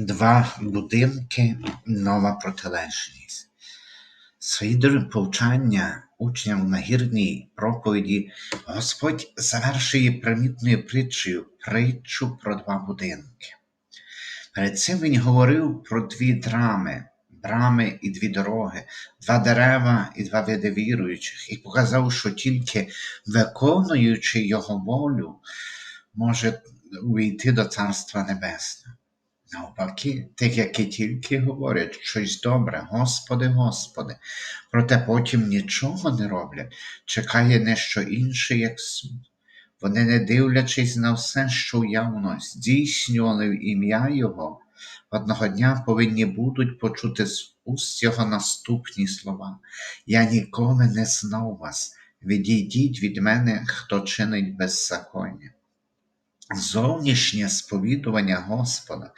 Два будинки, нова протилежність. Свої повчання учням нагірній проповіді Господь завершує примітною притчею притчу про два будинки. Перед цим він говорив про дві драми, брами і дві дороги, два дерева і два види віруючих, і показав, що тільки виконуючи його волю, може увійти до Царства Небесного. Навпаки, тих, які тільки говорять щось добре, Господи, Господи, проте потім нічого не роблять, чекає не що інше, як суд. Вони, не дивлячись на все, що явно здійснювали в ім'я Його, одного дня повинні будуть почути з уст Його наступні слова. Я ніколи не знав вас, відійдіть від мене, хто чинить беззаконня. Зовнішнє сповідування Господа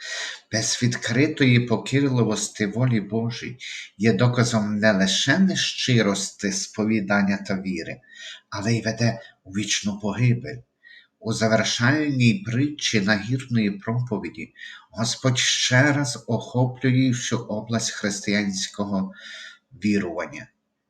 без відкритої покірливості волі Божій є доказом не лише нещирости сповідання та віри, але й веде у вічну погибель. У завершальній притчі нагірної проповіді Господь ще раз охоплює всю область християнського вірування.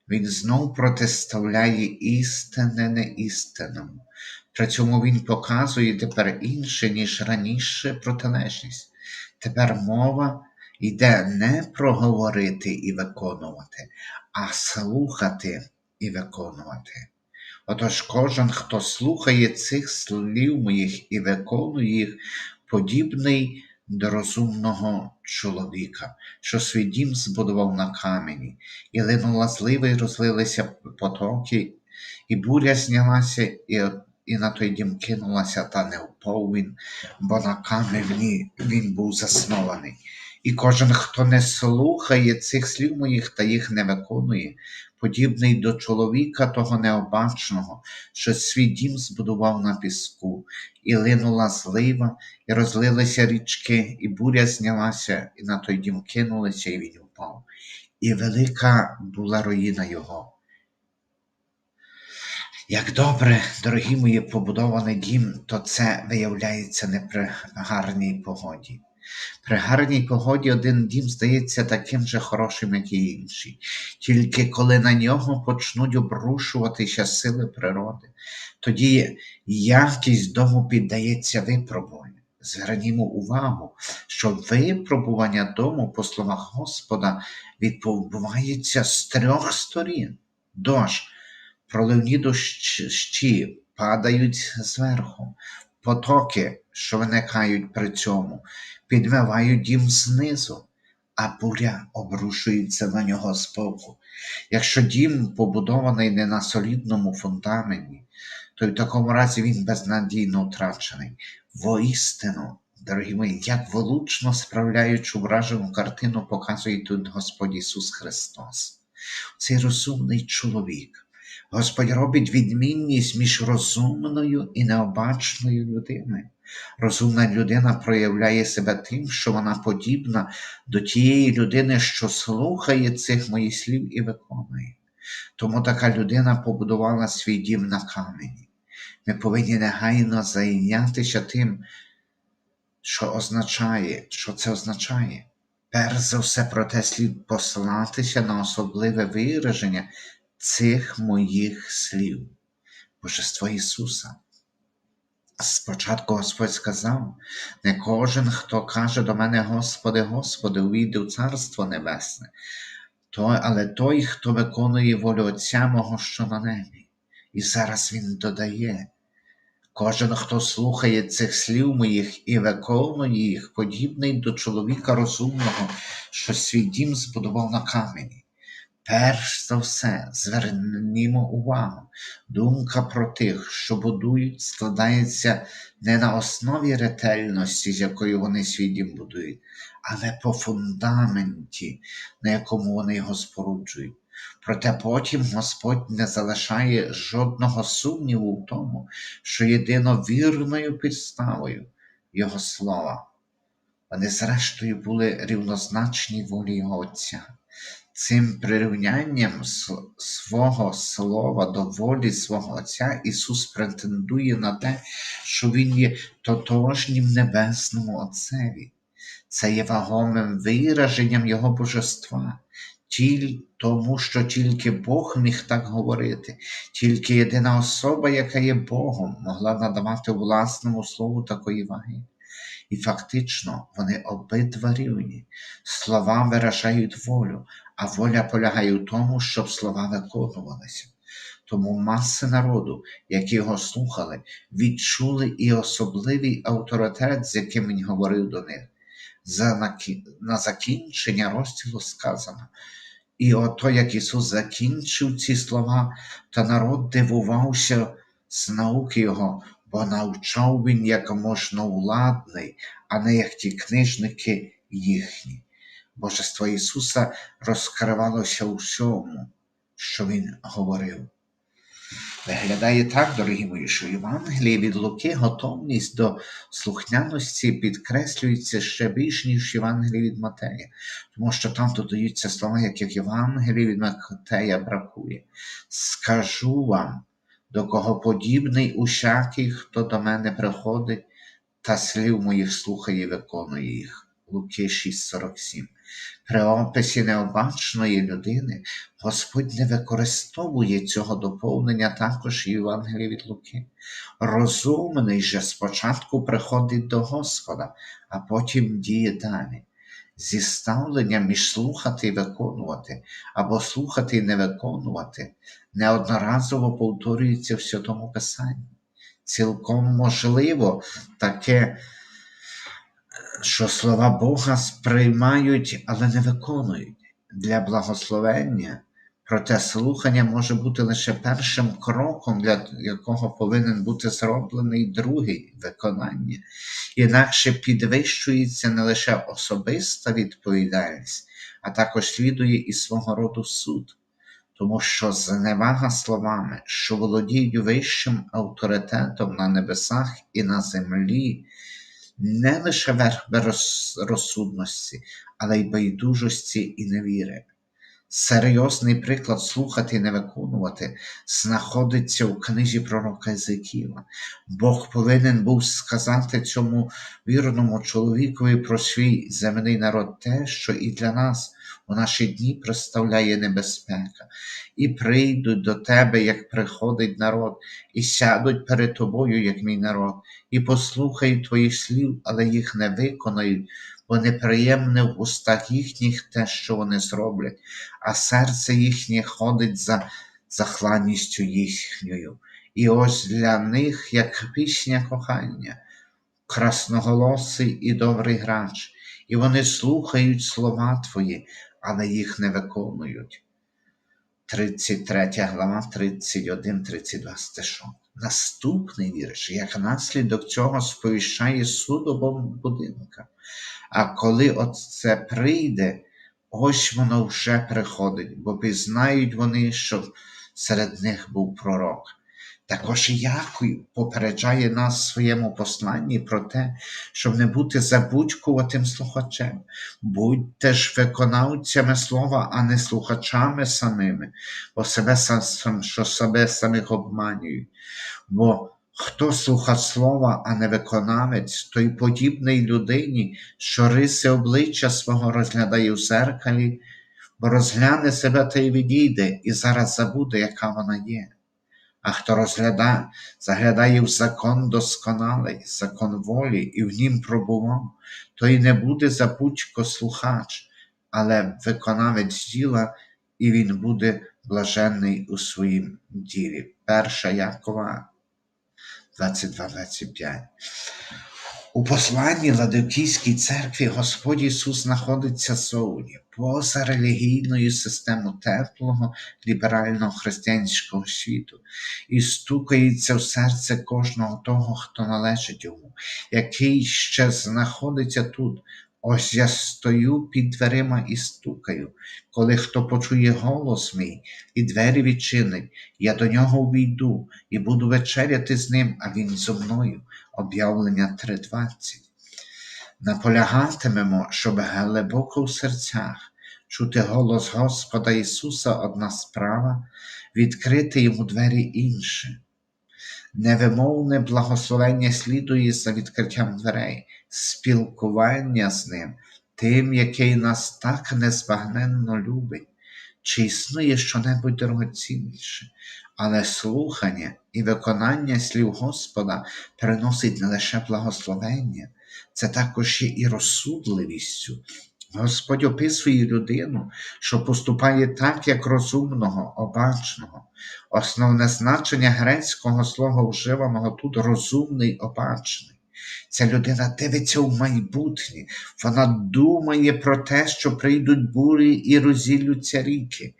Він знов протиставляє істинне неістинному. При цьому він показує тепер інше, ніж раніше протилежність. Тепер мова йде не про говорити і виконувати, а слухати і виконувати. Отож кожен, хто слухає цих слів моїх і виконує їх, подібний до розумного чоловіка, що свій дім збудував на камені, і линула злива, і розлилися потоки, і буря знялася, і і на той дім кинулася, та не впав він, бо на камені він був заснований. І кожен, хто не слухає цих слів моїх та їх не виконує, подібний до чоловіка того необачного, що свій дім збудував на піску, і линула злива, і розлилися річки, і буря знялася, і на той дім кинулися, і він упав. І велика була руїна його. Як добре, дорогі мої, побудований дім, то це виявляється не при гарній погоді. При гарній погоді один дім здається таким же хорошим, як і інший, тільки коли на нього почнуть обрушуватися сили природи, тоді якість дому піддається випробуванню. Звернімо увагу, що випробування дому, по словах Господа, відбувається з трьох сторін. Дощ, проливні дощі падають зверху, потоки, що виникають при цьому, підмивають дім знизу, а буря обрушується на нього збоку. Якщо дім побудований не на солідному фундаменті, то в такому разі він безнадійно втрачений. Воістину, дорогі мої, як влучно справляючи вражену картину, показує тут Господь Ісус Христос. Цей розумний чоловік. Господь робить відмінність між розумною і необачною людиною. Розумна людина проявляє себе тим, що вона подібна до тієї людини, що слухає цих моїх слів і виконує. Тому така людина побудувала свій дім на камені. Ми повинні негайно зайнятися тим, що означає, що це означає. Перш за все, проте слід послатися на особливе вираження цих моїх слів, Божество Ісуса. Спочатку Господь сказав, не кожен, хто каже до мене, Господи, Господи, увійде в Царство Небесне, той, але той, хто виконує волю Отця мого, що на небі. І зараз Він додає, кожен, хто слухає цих слів моїх і виконує їх, подібний до чоловіка розумного, що свій дім збудував на камені. Перш за все, звернімо увагу, думка про тих, що будують, складається не на основі ретельності, з якою вони свій дім будують, але по фундаменті, на якому вони його споруджують. Проте потім Господь не залишає жодного сумніву в тому, що єдино вірною підставою Його слова. Вони, зрештою, були рівнозначні волі Його Отця. Цим прирівнянням свого слова до волі свого Отця Ісус претендує на те, що Він є тотожнім Небесному Отцеві. Це є вагомим вираженням Його божества, Тіль, тому що тільки Бог міг так говорити, тільки єдина особа, яка є Богом, могла надавати власному слову такої ваги. І фактично вони обидва рівні. Слова виражають волю, а воля полягає в тому, щоб слова виконувалися. Тому маси народу, які його слухали, відчули і особливий авторитет, з яким він говорив до них. За. На закінчення розділу сказано. І ото як Ісус закінчив ці слова, та народ дивувався з науки Його, бо навчав він як можновладний, а не як ті книжники їхні. Божество Ісуса розкривалося у всьому, що Він говорив. Виглядає так, дорогі мої, що Євангелії від Луки готовність до слухняності підкреслюється ще більш, ніж Євангелії від Матея, тому що там додаються слова, яких Євангелії від Матея бракує. Скажу вам, до кого подібний усякий, хто до мене приходить, та слів моїх слухає і виконує їх. Луки 6,47. При описі необачної людини Господь не використовує цього доповнення також і Євангелії від Луки. Розумний же спочатку приходить до Господа, а потім діє далі. Зіставлення між слухати і виконувати, або слухати і не виконувати, неодноразово повторюється в Святому Писанні. Цілком можливо таке що слова Бога сприймають, але не виконують для благословення. Проте слухання може бути лише першим кроком, для якого повинен бути зроблений другий виконання. Інакше підвищується не лише особиста відповідальність, а також слідує і свого роду суд. Тому що зневага словами, що володіють вищим авторитетом на небесах і на землі, не лише верх безрозсудності, але й байдужості і невіри. Серйозний приклад слухати і не виконувати знаходиться у книзі пророка Езекіла. Бог повинен був сказати цьому вірному чоловікові про свій земний народ те, що і для нас у наші дні представляє небезпека, і прийдуть до тебе, як приходить народ, і сядуть перед тобою, як мій народ, і послухають твоїх слів, але їх не виконають, бо неприємне в устах їхніх те, що вони зроблять, а серце їхнє ходить за захланністю їхньою. І ось для них, як пісня кохання, красноголосий і добрий грач, і вони слухають слова Твої, але їх не виконують. 33 глава, 31, 32 стишок. Наступний вірш, як наслідок цього сповіщає судобом будинка. А коли от це прийде, ось воно вже приходить, бо пізнають вони, що серед них був пророк. Також Яків попереджає нас в своєму посланні про те, щоб не бути забудькуватим слухачем. Будьте ж виконавцями слова, а не слухачами самими, бо себе що себе самих обманюють. Бо хто слуха слова, а не виконавець, той подібний людині, що риси обличчя свого розглядає в зеркалі, бо розгляне себе та й відійде, і зараз забуде, яка вона є. А хто розглядає, заглядає в закон досконалий, закон волі і в нім пробував, той не буде запучко слухач, але виконавець діла, і він буде блаженний у своїм ділі. Перша Якова 22-25. У посланні Ладокійській церкві Господь Ісус знаходиться зовні, поза релігійною системою теплого ліберального християнського світу і стукається в серце кожного того, хто належить йому, який ще знаходиться тут. Ось я стою під дверима і стукаю. Коли хто почує голос мій і двері відчинить, я до нього увійду і буду вечеряти з ним, а він зо мною. Об'явлення 3.20. Наполягатимемо, щоб глибоко в серцях чути голос Господа Ісуса одна справа, відкрити йому двері інше. Невимовне благословення слідує за відкриттям дверей, спілкування з ним, тим, який нас так незбагненно любить, чи існує щонебудь дорогоцінніше, але слухання і виконання слів Господа приносить не лише благословення, це також є і розсудливістю. Господь описує людину, що поступає так, як розумного, обачного. Основне значення грецького слова, вживаного тут розумний, обачний. Ця людина дивиться в майбутнє, вона думає про те, що прийдуть бурі і розіллються ріки,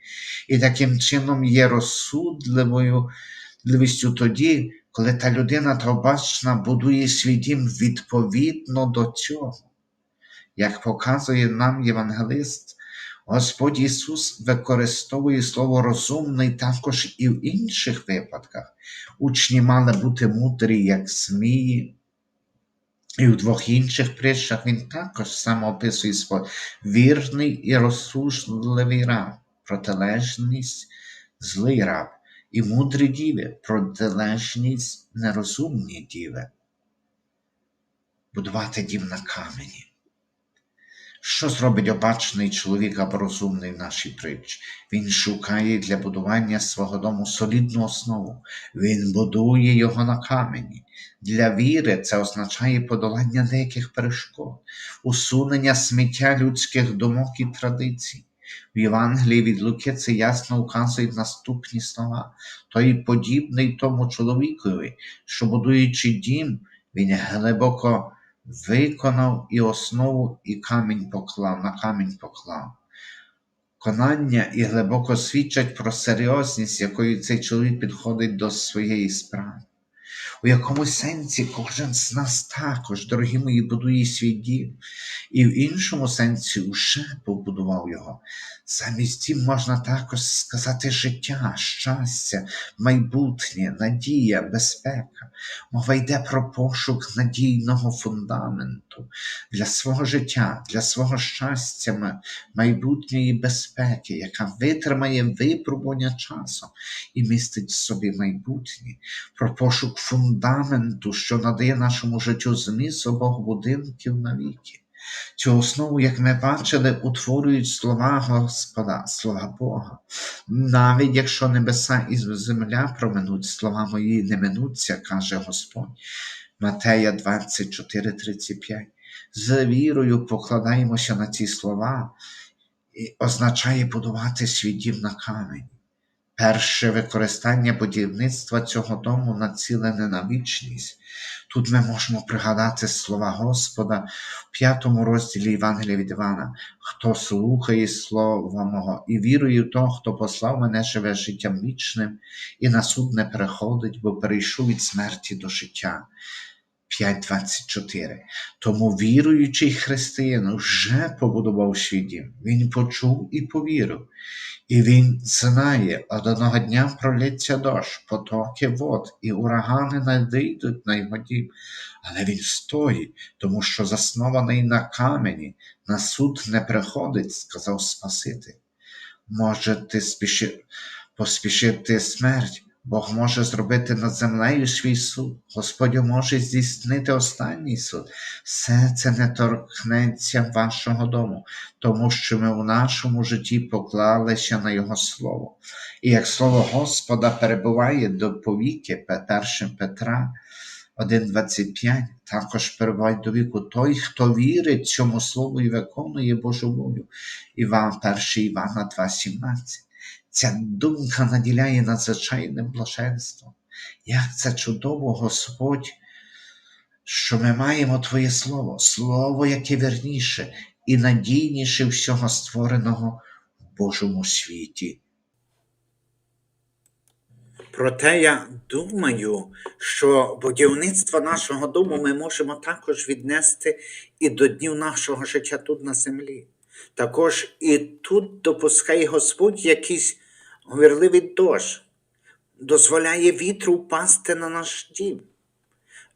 і таким чином є розсудливою тоді, коли та людина та обачна будує свій дім відповідно до цього. Як показує нам євангелист, Господь Ісус використовує слово розумний також і в інших випадках. Учні мали бути мудрі, як змії. І в двох інших притчах він також сам описує свій вірний і розсужливий раб, протилежність злий раб, і мудрі діви, протилежність нерозумні діви. Будувати дім на камені. Що зробить обачний чоловік або розумний в нашій притчі? Він шукає для будування свого дому солідну основу. Він будує його на камені. Для віри це означає подолання деяких перешкод, усунення сміття людських думок і традицій. В Євангелії від Луки це ясно указують наступні слова. Той подібний тому чоловікові, що будуючи дім, він глибоко виконав і основу, і камінь поклав, на камінь поклав. Конання і глибоко свідчать про серйозність, якою цей чоловік підходить до своєї справи. У якомусь сенсі кожен з нас також, дорогі мої, будує свій дім, і в іншому сенсі вже побудував його. Замість дім можна також сказати життя, щастя, майбутнє, надія, безпека. Мова йде про пошук надійного фундаменту для свого життя, для свого щастя, майбутньої безпеки, яка витримає випробування часу і містить в собі майбутнє, про пошук фундаменту, що надає нашому життю зміст обох будинків навіки. Цю основу, як ми бачили, утворюють слова Господа, слова Бога. Навіть якщо небеса і земля проминуть, слова мої не минуться, каже Господь. Матея 24:35. З вірою покладаємося на ці слова, і означає будувати свій дім на камені. Перше використання будівництва цього дому націлене на вічність. Тут ми можемо пригадати слова Господа в п'ятому розділі Євангелія від Івана, хто слухає Слова Мого і вірує в того, хто послав мене, живе життям вічним, і на суд не переходить, бо перейшов від смерті до життя. 5.24. Тому віруючий християнин вже побудував свій дім. Він почув і повірив. І він знає, одного дня пролється дощ, потоки вод, і урагани надійдуть на його дім. Але він стоїть, тому що заснований на камені, на суд не приходить, сказав Спаситель. Може, ти спіши... поспішити смерть, Бог може зробити над землею свій суд, Господь може здійснити останній суд. Все це не торкнеться вашого дому, тому що ми у нашому житті поклалися на Його Слово. І як слово Господа перебуває до повіки, 1 Петра 1,25, також перебуває до віку той, хто вірить цьому слову і виконує Божу волю. Іван, 1 Івана 2,17. Ця думка наділяє надзвичайним блаженством. Як це чудово, Господь, що ми маємо Твоє Слово, Слово, яке верніше і надійніше всього створеного в Божому світі. Проте я думаю, що будівництво нашого дому ми можемо також віднести і до днів нашого життя тут на землі. Також і тут допускає Господь якийсь говірливий дощ, дозволяє вітру впасти на наш дім.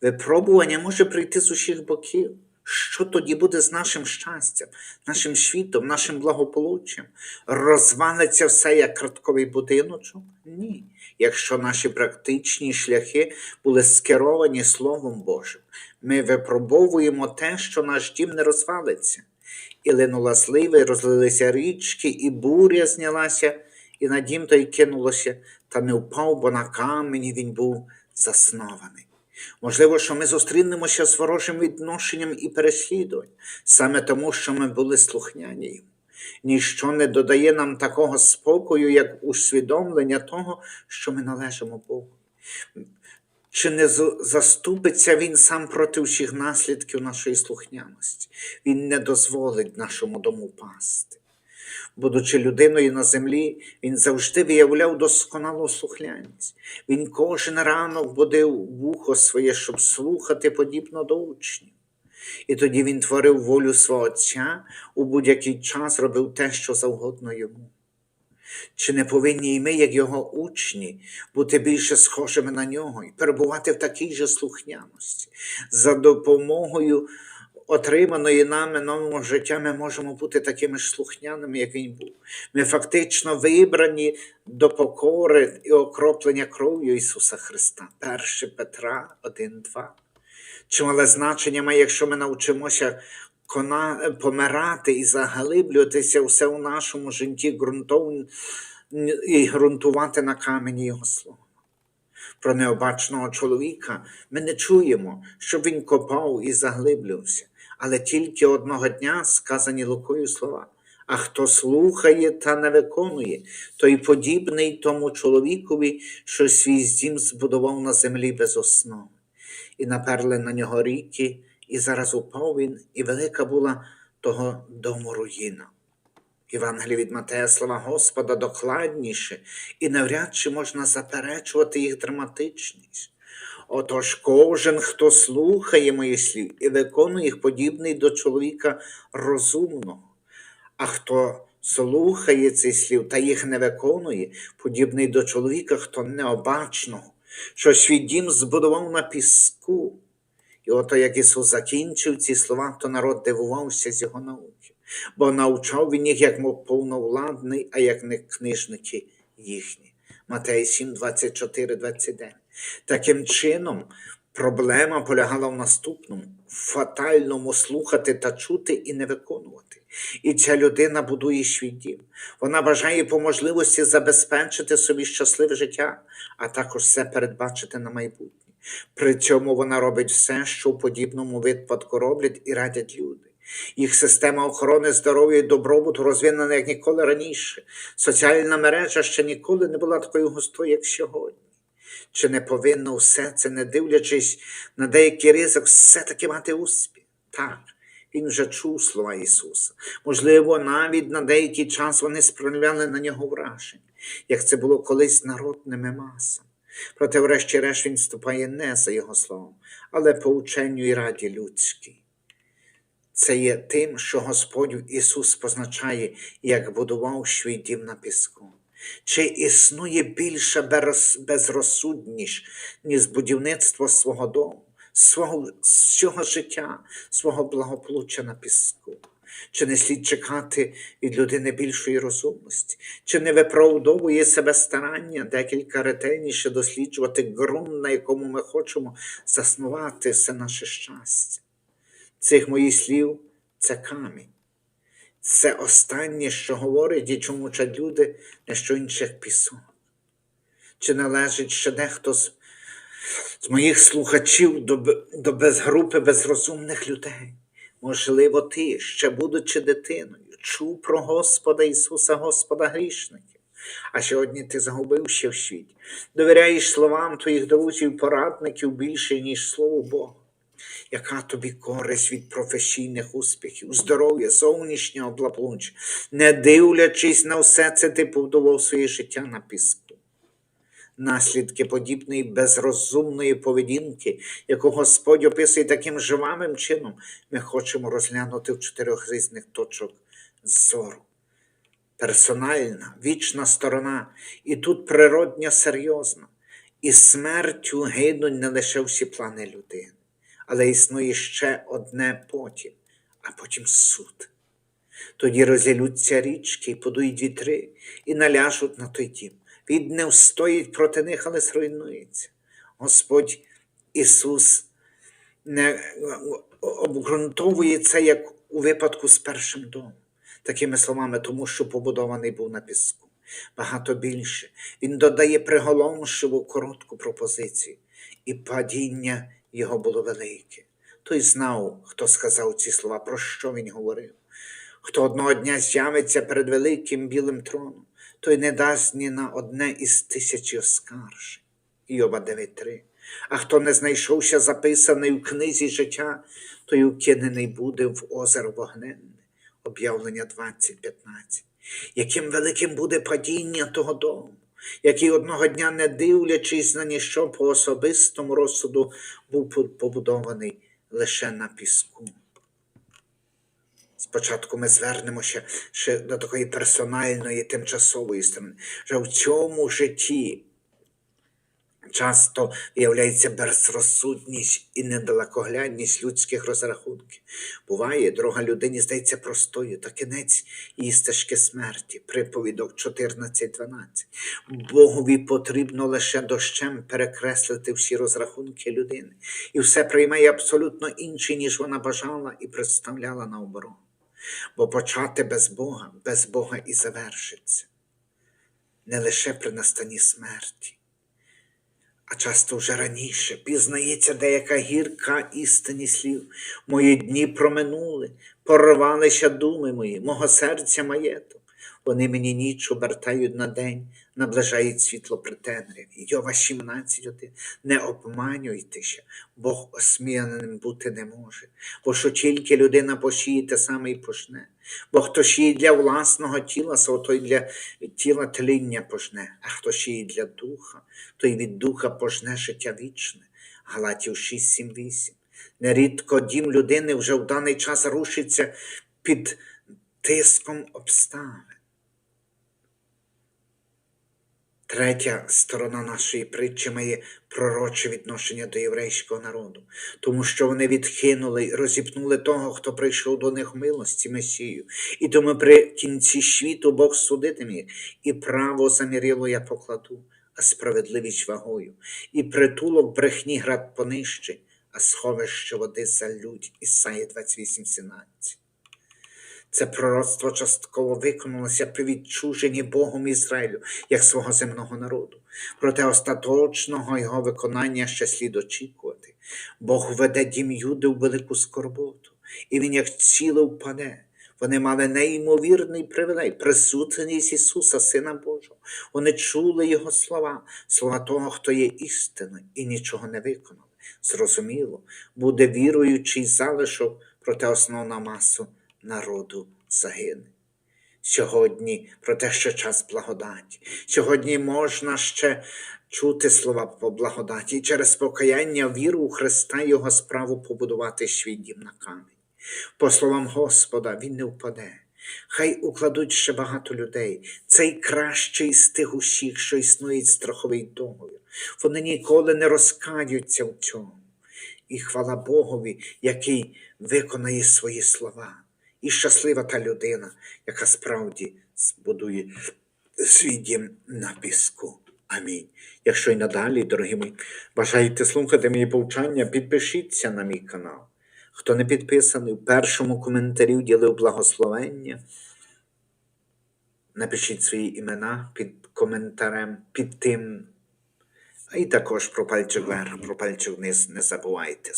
Випробування може прийти з усіх боків. Що тоді буде з нашим щастям, нашим світом, нашим благополуччям? Розвалиться все як картковий будиночок? Ні. Якщо наші практичні шляхи були скеровані Словом Божим, ми випробовуємо те, що наш дім не розвалиться. І линула слива, і розлилися річки, і буря знялася, і на дім той кинулося, та не впав, бо на камені він був заснований. Можливо, що ми зустрінемося з ворожим відношенням і переслідувань, саме тому, що ми були слухняні йому. Ніщо не додає нам такого спокою, як усвідомлення того, що ми належимо Богу. Чи не заступиться він сам проти всіх наслідків нашої слухняності? Він не дозволить нашому дому пасти. Будучи людиною на землі, він завжди виявляв досконалу слухняність. Він кожен ранок будив вухо своє, щоб слухати подібно до учнів. І тоді він творив волю свого Отця у будь-який час робив те, що завгодно йому. Чи не повинні і ми, як його учні, бути більше схожими на нього і перебувати в такій же слухняності? За допомогою отриманої нами нового життя ми можемо бути такими ж слухняними, як він був. Ми фактично вибрані до покори і окроплення кров'ю Ісуса Христа. 1 Петра 1.2. Чимале значення має, якщо ми навчимося. Помирати і заглиблюватися все у нашому житті ґрунтов... і ґрунтувати на камені Його слова. Про необачного чоловіка ми не чуємо, щоб він копав і заглиблювався, але тільки одного дня сказані Лукою слова. А хто слухає та не виконує, той подібний тому чоловікові, що свій дім збудував на землі без основи і наперли на нього ріки, і зараз упав він, і велика була того дому руїна. Євангелії від Матея слова Господа докладніше, і навряд чи можна заперечувати їх драматичність. Отож, кожен, хто слухає моїх слів і виконує їх, подібний до чоловіка розумного, а хто слухає цих слів та їх не виконує, подібний до чоловіка, хто необачного, що свій дім збудував на піску. І ото як Ісус закінчив ці слова, то народ дивувався з його науки, бо навчав він їх як мов повновладний, а як не книжники їхні. Матей 7, 24, 29. Таким чином, проблема полягала в наступному фатальному слухати та чути і не виконувати. І ця людина будує свій дім. Вона бажає по можливості забезпечити собі щасливе життя, а також все передбачити на майбутнє. При цьому вона робить все, що в подібному випадку роблять і радять люди. Їх система охорони здоров'я і добробуту розвинена як ніколи раніше. Соціальна мережа ще ніколи не була такою густою, як сьогодні. Чи не повинно все це, не дивлячись на деякий ризик, все-таки мати успіх? Так, він вже чув слова Ісуса. Можливо, навіть на деякий час вони справляли на нього враження, як це було колись народними масами. Проте, врешті-решт, він вступає не за його словом, але по ученню і раді людській. Це є тим, що Господь Ісус позначає, як будував свій дім на піску. Чи існує берез- безрозсудніш, ніж будівництво свого дому, свого, всього життя, свого благополуччя на піску? Чи не слід чекати від людини більшої розумності? Чи не виправдовує себе старання декілька ретельніше досліджувати ґрунт, на якому ми хочемо заснувати все наше щастя? Цих моїх слів це камінь. Це останнє, що говорить і чому вчать люди, не що інших пісок. Чи належить ще дехто з, з моїх слухачів до, до безгрупи безрозумних людей? Можливо, ти, ще будучи дитиною, чув про Господа Ісуса, Господа грішників. А сьогодні ти загубився в світі, довіряєш словам твоїх друзів, порадників більше, ніж Слову Бога. Яка тобі користь від професійних успіхів, здоров'я, зовнішнього благополуччя? Не дивлячись на все це, ти побудував своє життя на піску. Наслідки подібної безрозумної поведінки, яку Господь описує таким живавим чином, ми хочемо розглянути в чотирьох різних точок зору. Персональна, вічна сторона, і тут природня серйозна. І смертю гинуть не лише всі плани людини, але існує ще одне потім, а потім суд. Тоді розілються річки, і подують вітри, і наляжуть на той дім. Він не встоїть проти них, але зруйнується. Господь Ісус не обґрунтовує це як у випадку з першим домом. Такими словами, тому що побудований був на піску. Багато більше. Він додає приголомшиву коротку пропозицію, і падіння його було велике. Той знав, хто сказав ці слова, про що він говорив. Хто одного дня з'явиться перед великим білим троном, той не дасть ні на одне із тисячі оскаржень. Йоба 9.3. А хто не знайшовся записаний в книзі життя, той укинений буде в озеро вогненне. Об'явлення 20.15. Яким великим буде падіння того дому, який одного дня, не дивлячись на ніщо по особистому розсуду, був побудований лише на піску. Спочатку ми звернемося ще до такої персональної тимчасової сторони, що в цьому житті часто виявляється безрозсудність і недалекоглядність людських розрахунків. Буває, дорога людині здається простою, та кінець її стежки смерті, приповідок 14.12. Богові потрібно лише дощем перекреслити всі розрахунки людини, і все приймає абсолютно інше, ніж вона бажала і представляла на оборону. Бо почати без Бога, без Бога і завершиться. Не лише при настанні смерті, а часто вже раніше пізнається деяка гірка істині слів. Мої дні проминули, порвалися думи мої, мого серця маєток. Вони мені ніч обертають на день, наближають світло при темряві. Йова 17.1. Не обманюйтеся, Бог осміяним бути не може, бо що тільки людина посіє, те саме й пожне. Бо хто сіє для власного тіла, той для тіла тління пожне, а хто сіє для духа, той від духа пожне життя вічне. Галатів 6.7.8. Нерідко дім людини вже в даний час рушиться під тиском обставин. Третя сторона нашої притчі має пророче відношення до єврейського народу, тому що вони відкинули і розіпнули того, хто прийшов до них милості Месію. І тому при кінці світу Бог судитиме їх, і право замірило я покладу, а справедливість вагою, і притулок брехні град понищить, а сховище води залють. Ісаї 28.17. Це пророцтво частково виконалося при відчуженні Богом Ізраїлю як свого земного народу. Проте остаточного його виконання ще слід очікувати. Бог веде дім Юди в велику скорботу, і він як ціле впаде. Вони мали неймовірний привілей, присутність Ісуса, Сина Божого. Вони чули Його слова, слова того, хто є істиною, і нічого не виконали. Зрозуміло, буде віруючий залишок, проте основна маса народу загине. Сьогодні про те, що час благодаті. Сьогодні можна ще чути слова по благодаті і через покаяння віру у Христа Його справу побудувати свій дім на камінь. По словам Господа, він не впаде. Хай укладуть ще багато людей. Цей кращий з тих усіх, що існують страховий договір. Вони ніколи не розкаються в цьому. І хвала Богові, який виконає свої слова. І щаслива та людина, яка справді збудує свій дім на піску. Амінь. Якщо й надалі, дорогі мої, бажаєте слухати мої повчання, підпишіться на мій канал. Хто не підписаний, в першому коментарі вділив благословення. Напишіть свої імена під коментарем, під тим. А і також про пальчик вверх, про пальчик вниз не забувайте.